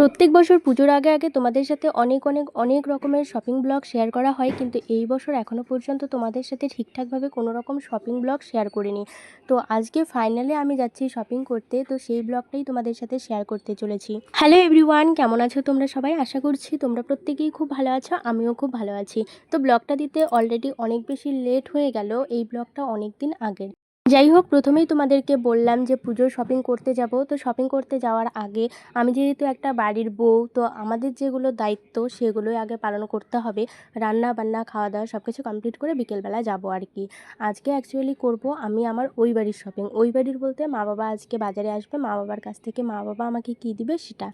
প্রত্যেক বছর পুজোর আগে আগে তোমাদের সাথে অনেক অনেক অনেক রকমের শপিং ব্লগ শেয়ার করা হয়, কিন্তু এই বছর এখনও পর্যন্ত তোমাদের সাথে ঠিকঠাকভাবে কোনো রকম শপিং ব্লগ শেয়ার করিনি। তো আজকে ফাইনালি আমি যাচ্ছি শপিং করতে, তো সেই ব্লগটাই তোমাদের সাথে শেয়ার করতে চলেছি। হ্যালো এভরিওয়ান কেমন আছো তোমরা সবাই? আশা করছি তোমরা প্রত্যেকেই খুব ভালো আছো, আমিও খুব ভালো আছি। তো ব্লগটা দিতে অলরেডি অনেক বেশি লেট হয়ে গেল, এই ব্লগটা অনেক দিন আগের। যাই হোক, প্রথমেই তোমাদেরকে বললাম যে পুজোর শপিং করতে যাব। তো শপিং করতে যাওয়ার আগে আমি যেহেতু একটা বাড়ির বউ, তো আমাদের যেগুলো দায়িত্ব সেগুলোই আগে পালন করতে হবে। রান্না বান্না খাওয়া দাওয়া সব কিছু কমপ্লিট করে বিকেলবেলা যাব আর কি। আজকে অ্যাকচুয়ালি করব আমি আমার ওই বাড়ির শপিং ওই বাড়ির বলতে মা বাবা আজকে বাজারে আসবে, মা বাবার কাছ থেকে মা বাবা আমাকে কী দিবে সেটা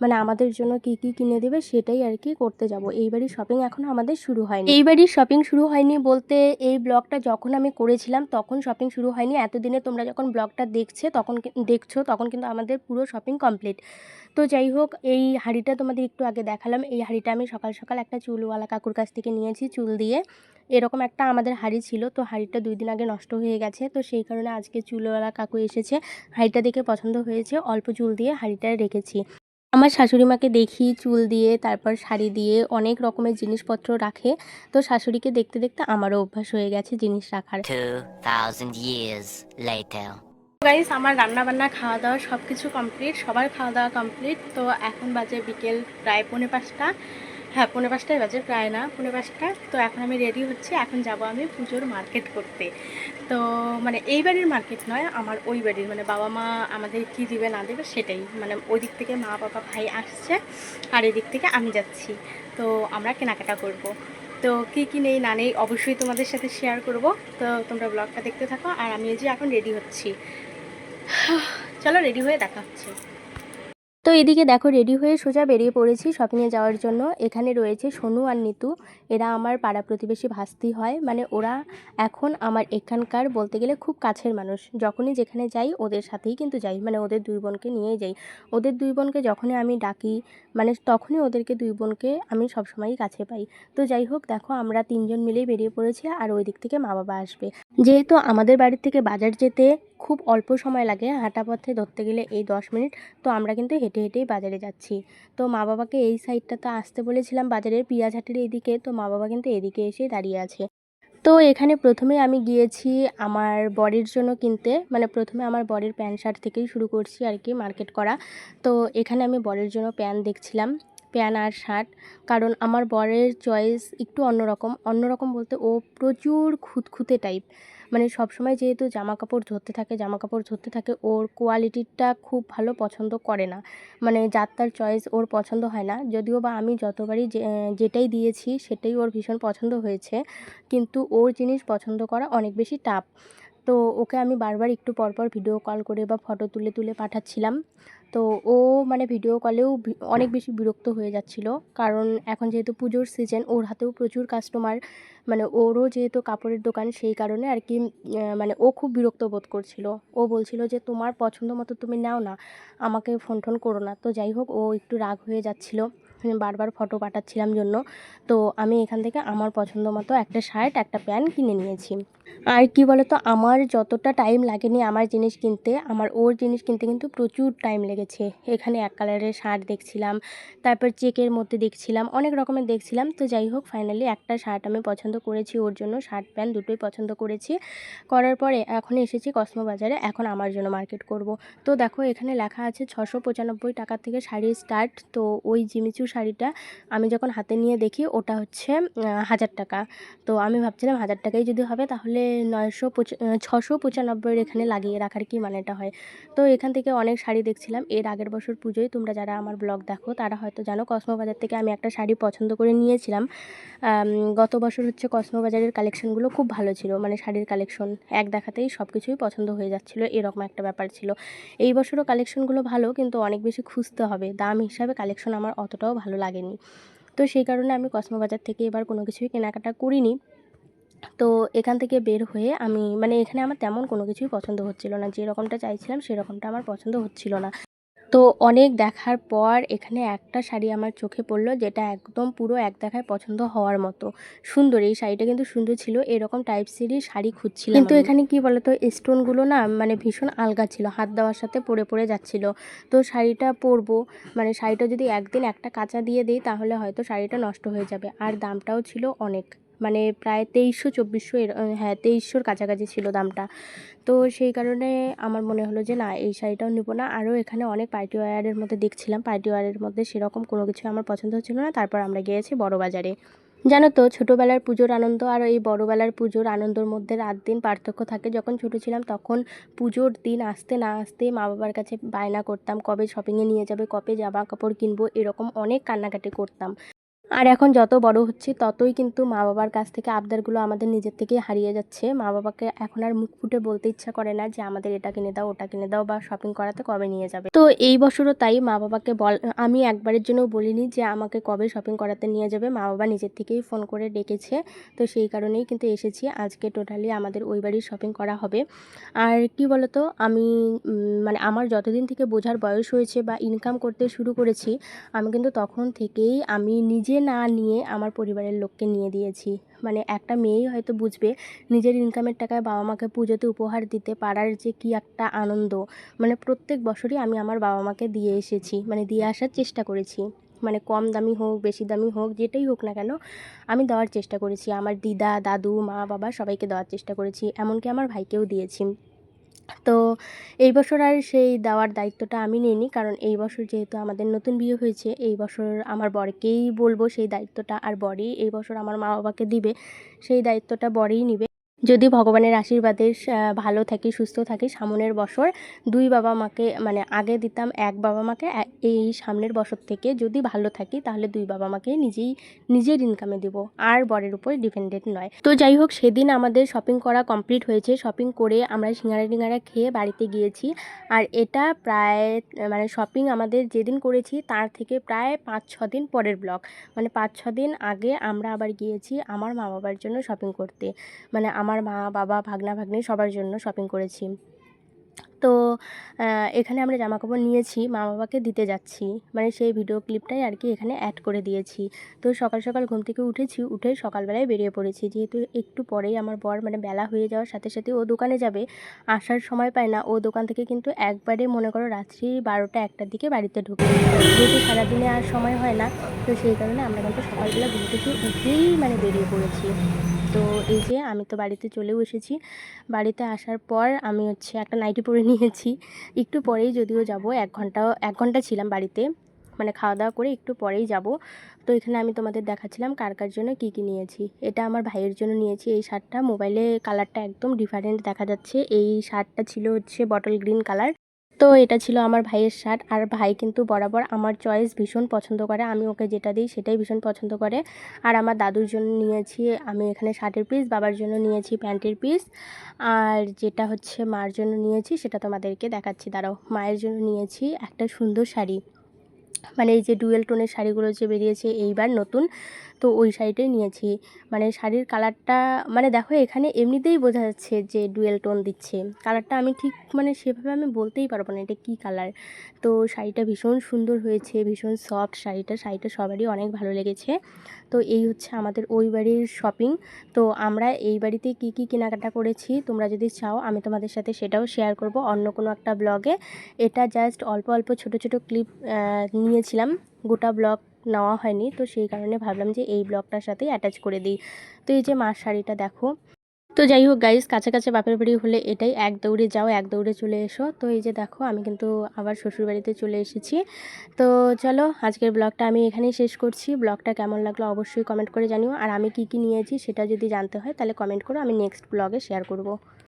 মানে আমাদের জন্য কী কী কিনে দেবে সেটাই আর কি করতে যাব। এই বাড়ির শপিং এখনও আমাদের শুরু হয়নি। এই বাড়ির শপিং শুরু হয়নি বলতে এই ব্লগটা যখন আমি করেছিলাম তখন শপিং শুরু হয়নি। এতদিনে তোমরা যখন ব্লগটা দেখছে, তখন দেখছ, তখন কিন্তু আমাদের পুরো শপিং কমপ্লিট তো যাই হোক, এই হাঁড়িটা তোমাদের একটু আগে দেখালাম। এই হাঁড়িটা আমি সকাল সকাল একটা চুলওয়ালা কাকুর কাছ থেকে নিয়েছি চুল দিয়ে। এরকম একটা আমাদের হাঁড়ি ছিল। তো হাঁড়িটা দুই দিন আগে নষ্ট হয়ে গেছে। তো সেই কারণে আজকে চুলওয়ালা কাকু এসেছে। হাঁড়িটা দেখে পছন্দ হয়েছে। অল্প চুল দিয়ে হাঁড়িটা রেখেছি। আমার শাশুড়ি মাকে দেখি চুল দিয়ে তারপর শাড়ি দিয়ে অনেক রকমের জিনিসপত্র রাখে। তো শাশুড়িকে দেখতে দেখতে আমারও অভ্যাস হয়ে গেছে জিনিস রাখার। 2,000 গাইস আমার রান্না বান্না খাওয়া দাওয়া সব কিছু কমপ্লিট সবার খাওয়া দাওয়া কমপ্লিট তো এখন বাজে বিকেল প্রায় পৌনে পাঁচটা। হ্যাঁ পৌনে পাঁচটাই বাজে প্রায় না পৌনে পাঁচটা। তো এখন আমি রেডি হচ্ছি এখন যাব আমি পুজোর মার্কেট করতে। তো মানে এই বাড়ির মার্কেট নয়, আমার ওই বাড়ির। মানে বাবা মা আমাদের কি দিবে, না দেবে সেটাই। মানে ওই দিক থেকে মা, বাবা, ভাই আসছে আর এদিক থেকে আমি যাচ্ছি। তো আমরা কেনাকাটা করব। তো কী কী নেই, না নেই অবশ্যই তোমাদের সাথে শেয়ার করব। তো তোমরা ব্লগটা দেখতে থাকো আর আমি যে এখন রেডি হচ্ছি। চলো রেডি হয়ে দেখা হচ্ছে। তো এদিকে দেখো রেডি হয়ে সোজা বেরিয়ে পড়েছি শপিংয়ে যাওয়ার জন্য। এখানে রয়েছে সোনু আর নিতু। এরা আমার পাড়া প্রতিবেশী ভাস্তি হয়। মানে ওরা এখন আমার এখানকার বলতে গেলে খুব কাছের মানুষ। যখনই যেখানে যাই ওদের সাথেই কিন্তু যাই। মানে ওদের দুই বোনকে নিয়ে যাই। ওদের দুই বোনকে যখনই আমি ডাকি মানে তখনই ওদেরকে দুই বোনকে আমি সবসময়ই কাছে পাই। তো যাই হোক, দেখো আমরা তিনজন মিলেই বেরিয়ে পড়েছি আর ওই দিক থেকে মা বাবা আসবে। যেহেতু আমাদের বাড়ির থেকে বাজার যেতে খুব অল্প সময় লাগে হাঁটা পথে ধরতে গেলে এই দশ মিনিট। তো আমরা কিন্তু হেঁটে হেঁটেই বাজারে যাচ্ছি। তো মা বাবাকে এই সাইডটাতে আসতে বলেছিলাম বাজারের পিঁয়াজহাটের এইদিকে। তো মা বাবা কিন্তু এদিকে এসেই দাঁড়িয়ে আছে। তো এখানে প্রথমে আমি গিয়েছি আমার বরের জন্য কিনতে। মানে প্রথমে আমার বরের প্যান্ট শার্ট থেকেই শুরু করছি আর কি মার্কেট করা। তো এখানে আমি বরের জন্য প্যান্ট দেখছিলাম। প্যান্ট আর শার্ট। কারণ আমার বরের চয়েস একটু অন্যরকম। অন্যরকম বলতে ও প্রচুর খুঁতখুঁতে টাইপ মানে সবসময় যেহেতু জামা কাপড় ধরতে থাকে জামা কাপড় ধরতে থাকে, ওর কোয়ালিটিটা খুব ভালো পছন্দ করে না। মানে যার তার চয়েস ওর পছন্দ হয় না। যদিও বা আমি যতবারই যেটাই দিয়েছি, সেটাই ওর ভীষণ পছন্দ হয়েছে। কিন্তু ওর জিনিস পছন্দ করা অনেক বেশি টাফ তো ওকে আমি বারবার একটু পরপর ভিডিও কল করে বা ফটো তুলে তুলে পাঠাচ্ছিলাম। তো ও মানে ভিডিও কলেও অনেক বেশি বিরক্ত হয়ে যাচ্ছিল। কারণ এখন যেহেতু পুজোর সিজন ওর হাতেও প্রচুর কাস্টমার মানে ওরও যেহেতু কাপড়ের দোকান, সেই কারণে আর কি মানে ও খুব বিরক্ত বোধ করছিল। ও বলছিল যে, তোমার পছন্দ মতো তুমি নাও না, আমাকে ফোন টোন করো না। তো যাই হোক, ও একটু রাগ হয়ে যাচ্ছিল। বারবার ফটো পাঠাচ্ছিলাম জন্য। তো আমি এখান থেকে আমার পছন্দ মতো একটা শার্ট একটা প্যান্ট কিনে নিয়েছি। আর কি বলতো, আমার যতটা টাইম লাগেনি আমার জিনিস কিনতে, আমার ওর জিনিস কিনতে কিন্তু প্রচুর টাইম লেগেছে। এখানে এক কালারের শার্ট দেখছিলাম, তারপর চেকের মধ্যে দেখছিলাম, অনেক রকমের দেখছিলাম। তো যাই হোক ফাইনালি একটা শার্ট আমি পছন্দ করেছি ওর জন্য শার্ট প্যান্ট দুটোই পছন্দ করেছি। করার পরে এখন এসেছি কসমো বাজারে এখন আমার জন্য মার্কেট করব। তো দেখো, এখানে লেখা আছে ছশো পঁচানব্বই টাকা থেকে শাড়ি স্টার্ট তো ওই জিমিচু শাড়িটা আমি যখন হাতে নিয়ে দেখি ওটা হচ্ছে হাজার টাকা। তো আমি ভাবছিলাম হাজার টাকাই যদি হবে তাহলে নয়শো ছশো পঁচানব্বইয়ের এখানে লাগিয়ে রাখার কি মানেটা হয়? তো এখান থেকে অনেক শাড়ি দেখছিলাম। এর আগের বছর পুজোয় তোমরা যারা আমার ব্লগ দেখো তারা হয়তো জানো কসমো বাজার থেকে আমি একটা শাড়ি পছন্দ করে নিয়েছিলাম। গত বছর হচ্ছে কসমো বাজারের কালেকশনগুলো খুব ভালো ছিল। মানে শাড়ির কালেকশন এক দেখাতেই সব কিছুই পছন্দ হয়ে যাচ্ছিল, এরকম একটা ব্যাপার ছিল। এই বছরও কালেকশনগুলো ভালো, কিন্তু অনেক বেশি খুঁজতে হবে। দাম হিসাবে কালেকশন আমার অতটাও ভালো লাগেনি। তো সেই কারণে আমি কসমো বাজার থেকে এবার কোনো কিছুই কেনাকাটা করিনি। তো এখান থেকে বের হয়ে আমি মানে এখানে আমার তেমন কোনো কিছুই পছন্দ হচ্ছিল না। যেরকমটা চাইছিলাম সেরকমটা আমার পছন্দ হচ্ছিল না। তো অনেক দেখার পর এখানে একটা শাড়ি আমার চোখে পড়ল যেটা একদম পুরো এক দেখায় পছন্দ হওয়ার মতো। সুন্দর এই শাড়িটা কিন্তু সুন্দর ছিল এরকম টাইপ টাইপসেরই শাড়ি খুঁজছিলাম কিন্তু এখানে কি বলতো স্টোনগুলো না মানে ভীষণ আলগা ছিল হাত দেওয়ার সাথে পরে পরে যাচ্ছিল। তো শাড়িটা পরবো মানে শাড়িটা যদি একদিন একটা কাঁচা দিয়ে দিই তাহলে হয়তো শাড়িটা নষ্ট হয়ে যাবে আর দামটাও ছিল অনেক। মানে প্রায় তেইশশো চব্বিশশো এর হ্যাঁ তেইশশোর কাছাকাছি ছিল দামটা। তো সেই কারণে আমার মনে হলো যে, না, এই শাড়িটাও নেব না। আরও এখানে অনেক পার্টি ওয়ারের মধ্যে দেখছিলাম। পার্টি ওয়ারের মধ্যে সেরকম কোনো কিছু আমার পছন্দ হচ্ছিল না। তারপর আমরা গিয়েছি বড় বাজারে জানো তো, ছোটোবেলার পুজোর আনন্দ আর এই বড়োবেলার পুজোর আনন্দর মধ্যে রাত দিন পার্থক্য থাকে। যখন ছোটো ছিলাম তখন পুজোর দিন আসতে না আসতে মা বাবার কাছে বায়না করতাম, কবে শপিংয়ে নিয়ে যাবে, কবে জামা কাপড় কিনবো, এরকম অনেক কান্নাকাটি করতাম। আর এখন যত বড় হচ্ছি, ততই কিন্তু মা বাবার কাছ থেকে আবদারগুলো আমাদের নিজের থেকেই হারিয়ে যাচ্ছে। মা বাবাকে এখন আর মুখ ফুটে বলতে ইচ্ছা করে না যে, আমাদের এটা কিনে দাও, ওটা কিনে দাও বা শপিং করাতে কবে নিয়ে যাবে? তো এই বছরও তাই মা বাবাকে বল, আমি একবারের জন্য বলিনি যে, আমাকে কবে শপিং করাতে নিয়ে যাবে? মা বাবা নিজের থেকেই ফোন করে ডেকেছে। তো সেই কারণেই কিন্তু এসেছি। আজকে টোটালি আমাদের ওই বাড়ির শপিং করা হবে। আর কি বলতো, আমি মানে আমার যতদিন থেকে বোঝার বয়স হয়েছে বা ইনকাম করতে শুরু করেছি, আমি কিন্তু তখন থেকেই আমি নিজে না নিয়ে আমার পরিবারের লোককে নিয়ে দিয়েছি। মানে একটা মেয়েই হয়তো বুঝবে নিজের ইনকামের টাকায় বাবা মাকে পুজোতে উপহার দিতে পারার যে কি একটা আনন্দ। মানে প্রত্যেক বছরই আমি আমার বাবা মাকে দিয়ে এসেছি মানে দিয়ে আসার চেষ্টা করেছি। মানে কম দামি হোক, বেশি দামি হোক, যেটাই হোক না কেন, আমি দেওয়ার চেষ্টা করেছি। আমার দিদা, দাদু, মা, বাবা সবাইকে দেওয়ার চেষ্টা করেছি। এমনকি আমার ভাইকেও দিয়েছি। তো এই বছর আর সেই দেওয়ার দায়িত্বটা আমি নিইনি। কারণ এই বছর যেহেতু আমাদের নতুন বিয়ে হয়েছে, এই বছর আমার বরকেই বলব সেই দায়িত্বটা আর বরই এই বছর আমার মা বাবাকে দিবে, সেই দায়িত্বটা বরেই নিবে। যদি ভগবানের আশীর্বাদে ভালো থাকি, সুস্থ থাকি, সামনের বছর দুই বাবা মাকে মানে আগে দিতাম এক বাবা মাকে এই সামনের বছর থেকে যদি ভালো থাকি তাহলে দুই বাবা মাকে নিজেই, নিজের ইনকামে দিব। আর বরের উপর ডিপেন্ডেন্ট নয়। তো যাই হোক, সেদিন আমাদের শপিং করা কমপ্লিট হয়েছে। শপিং করে আমরা সিঙ্গারা টিঙ্গারা খেয়ে বাড়িতে গিয়েছি। আর এটা প্রায় মানে শপিং আমাদের যেদিন করেছি তার থেকে প্রায় পাঁচ, ছ দিন পরের ব্লগ মানে পাঁচ, ছ দিন আগে আমরা আবার গিয়েছি আমার মা বাবার জন্য শপিং করতে। মানে আমার মা, বাবা, ভাগনা, ভাগ্নি সবার জন্য শপিং করেছি। তো এখানে আমরা জামা কাপড় নিয়েছি, মা বাবাকে দিতে যাচ্ছি। মানে সেই ভিডিও ক্লিপটাই আর কি এখানে অ্যাড করে দিয়েছি। তো সকাল সকাল ঘুম থেকে উঠেছি, উঠে সকালবেলায় বেরিয়ে পড়েছি। যেহেতু একটু পরেই আমার বর মানে বেলা হয়ে যাওয়ার সাথে সাথে ও দোকানে যাবে, আসার সময় পায় না। ও দোকান থেকে কিন্তু একবারে মনে করো রাত্রি বারোটা, একটার দিকে বাড়িতে ঢুকে যেহেতু সারাদিনে আর সময় হয় না, তো সেই কারণে আমরা কিন্তু সকালবেলা ঘুম থেকে উঠেই মানে বেরিয়ে পড়েছি। তো এই যে আমি তো বাড়িতে চলেও এসেছি। বাড়িতে আসার পর আমি হচ্ছে একটা নাইটি পরে নিয়েছি। একটু পরেই যদিও যাব, এক ঘণ্টা এক ঘণ্টা ছিলাম বাড়িতে। মানে খাওয়া দাওয়া করে একটু পরেই যাব। তো এখানে আমি তোমাদের দেখাচ্ছিলাম কার কার জন্য কী কী নিয়েছি। এটা আমার ভাইয়ের জন্য নিয়েছি এই শার্টটা। মোবাইলে কালারটা একদম ডিফারেন্ট দেখা যাচ্ছে। এই শার্টটা ছিল হচ্ছে বটল গ্রিন কালার তো এটা ছিল আমার ভাইয়ের শার্ট আর ভাই কিন্তু বরাবর আমার চয়েস ভীষণ পছন্দ করে। আমি ওকে যেটা দিই সেটাই ভীষণ পছন্দ করে। আর আমার দাদুর জন্য নিয়েছি, আমি এখানে শার্টের পিস বাবার জন্য নিয়েছি প্যান্টের পিস আর যেটা হচ্ছে মার জন্য নিয়েছি সেটা তোমাদেরকে দেখাচ্ছি। দাঁড়াও, মায়ের জন্য নিয়েছি একটা সুন্দর শাড়ি। মানে এই যে ডুয়েল টোনের শাড়িগুলো যে বেরিয়েছে এইবার নতুন, তো ওই শাড়িটাই নিয়েছি। মানে শাড়ির কালারটা মানে দেখো এখানে এমনিতেই বোঝা যাচ্ছে যে ডুয়েল টোন দিচ্ছে। কালারটা আমি ঠিক মানে সেভাবে আমি বলতেই পারব না এটা কী কালার। তো শাড়িটা ভীষণ সুন্দর হয়েছে, ভীষণ সফট শাড়িটা শাড়িটা সবারই অনেক ভালো লেগেছে। তো এই হচ্ছে আমাদের ওই বাড়ির শপিং। তো আমরা এই বাড়িতে কি কি কেনাকাটা করেছি, তোমরা যদি চাও আমি তোমাদের সাথে সেটাও শেয়ার করব অন্য কোনো একটা ব্লগে। এটা জাস্ট অল্প অল্প ছোট ছোট ক্লিপ নিয়েছিলাম গোটা ব্লগ নেওয়া হয়নি, তো সেই কারণে ভাবলাম যে এই ব্লগটার সাথেই অ্যাটাচ করে দিই। তো এই যে মার শাড়িটা দেখো। তো যাই হোক গাইস কাছে কাছে বাপের বাড়ি হলে এটাই, এক দৌড়ে যাও, এক দৌড়ে চলে এসো। তো এই যে দেখো, আমি কিন্তু আবার শ্বশুর বাড়িতে চলে এসেছি। তো চলো, আজকের ব্লগটা আমি এখানেই শেষ করছি। ব্লগটা কেমন লাগল অবশ্যই কমেন্ট করে জানিও। আর আমি কি কি নিয়েছি সেটা যদি জানতে হয়, তাহলে কমেন্ট করো, আমি নেক্সট ব্লগে শেয়ার করব।